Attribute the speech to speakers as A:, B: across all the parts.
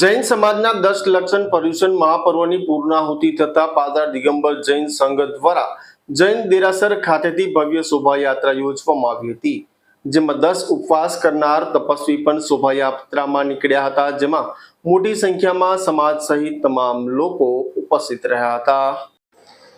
A: જૈન સમાજના દસ લક્ષણ પર્યુષણ મહાપર્વની પૂર્ણાહુતિ થતા પાદર દિગંબર જૈન સંઘ દ્વારા જૈન દેરાસર ખાતેથી ભવ્ય શોભાયાત્રા યોજવામાં આવી હતી, જેમાં દસ ઉપવાસ કરનાર તપસ્વી પણ શોભાયાત્રામાં નીકળ્યા હતા, જેમાં મોટી સંખ્યામાં સમાજ સહિત તમામ લોકો ઉપસ્થિત રહ્યા હતા.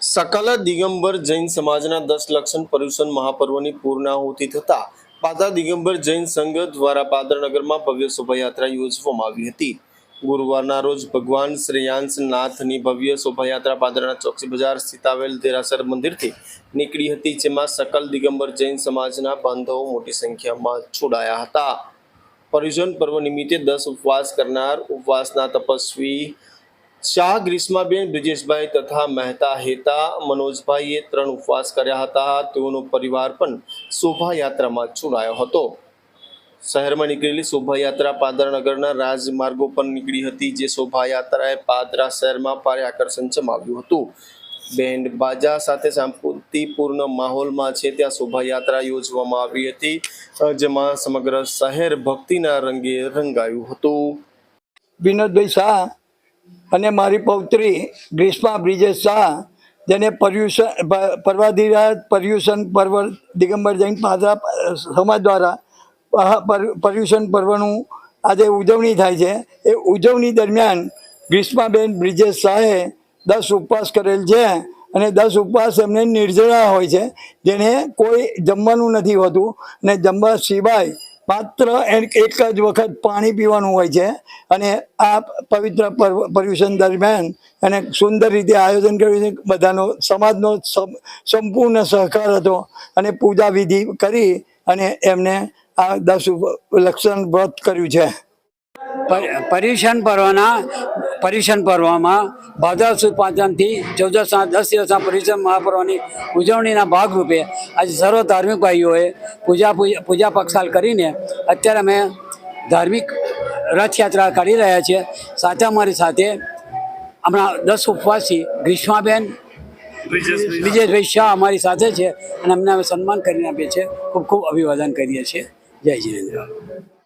A: સકલ દિગંબર જૈન સમાજના દસ લક્ષણ પર્યુષણ મહાપર્વની પૂર્ણાહુતિ થતા પાદર દિગંબર જૈન સંઘ દ્વારા પાદરનગરમાં ભવ્ય શોભાયાત્રા યોજવામાં આવી હતી. ગુરુવારના રોજ ભગવાન શ્રેયાંશ નાથની ભવ્ય શોભાયાત્રા પાદરાના ચોકસી બજાર સ્થિત આવેલ દેરાસર મંદિરથી નીકળી હતી, જેમાં સકલ દિગંબર જૈન સમાજના બાંધવો મોટી સંખ્યામાં જોડાયા હતા. પરિજન પર્વ નિમિત્તે દસ ઉપવાસ કરનાર ઉપવાસના તપસ્વી શાહ ગ્રીષ્માબેન, બ્રિજેશભાઈ તથા મહેતા હેતા મનોજભાઈએ ત્રણ ઉપવાસ કર્યા હતા. તેઓનો પરિવાર પણ શોભાયાત્રામાં જોડાયો હતો. શહેરમાં નીકળેલી શોભાયાત્રા પાદરનગરના રાજમાર્ગો પર નીકળી હતી, જે શોભાયાત્રાએ પાદરા શહેરમાં ભારે આકર્ષણ જમાવ્યું હતું. બેન્ડ બાજા સાથે શાંતિપૂર્ણ માહોલમાં છે, ત્યાં શોભાયાત્રા યોજવામાં આવી હતી, જેમાં સમગ્ર શહેર ભક્તિના રંગે રંગાયું હતું.
B: વિનોદભાઈ શાહ અને મારી પૌત્રી ગ્રીષ્મા બ્રિજેશ શાહ, જેને પર્યુષણ પર્વાધિરાજ પર્યુષણ પર્વ, દિગંબર જૈન પાદરા સમાજ દ્વારા પર્યુષણ પર્વનું આજે ઉજવણી થાય છે. એ ઉજવણી દરમિયાન ગ્રીષ્માબેન બ્રિજેશ શાહે દસ ઉપવાસ કરેલ છે અને દસ ઉપવાસ એમને નિર્જળા હોય છે, જેને કોઈ જમવાનું નથી હોતું અને જમવા સિવાય માત્ર એક જ વખત પાણી પીવાનું હોય છે. અને આ પવિત્ર પર્વ, પર્યુષણ દરમિયાન અને સુંદર રીતે આયોજન કર્યું છે. બધાનો સમાજનો સમ- સંપૂર્ણ સહકાર હતો અને પૂજા વિધિ કરી અને એમને આ દસ ઉપ- લક્ષણ વ્રત કર્યું છે.
C: પર- પર્યુષણ પર્વના પર્યુષણ પર્વમાં ભાદર સુદ પાંચમથી ચૌદસના દસ દિવસના પર્યુષણ મહાપર્વની ઉજવણીના ભાગરૂપે આજે સર્વ ધાર્મિક ભાઈઓએ પૂજા પૂજા પૂજા પક્ષાલ કરીને અત્યારે અમે ધાર્મિક રથયાત્રા કાઢી રહ્યા છીએ. સાથે અમારી સાથે હમણાં દસ ઉપવાસી ગ્રીષ્માબેન વિજયભાઈ શાહ અમારી સાથે છે અને અમને અમે સન્માન કરીને આપીએ છીએ. ખૂબ ખૂબ અભિવાદન કરીએ છીએ. じゃあ1年。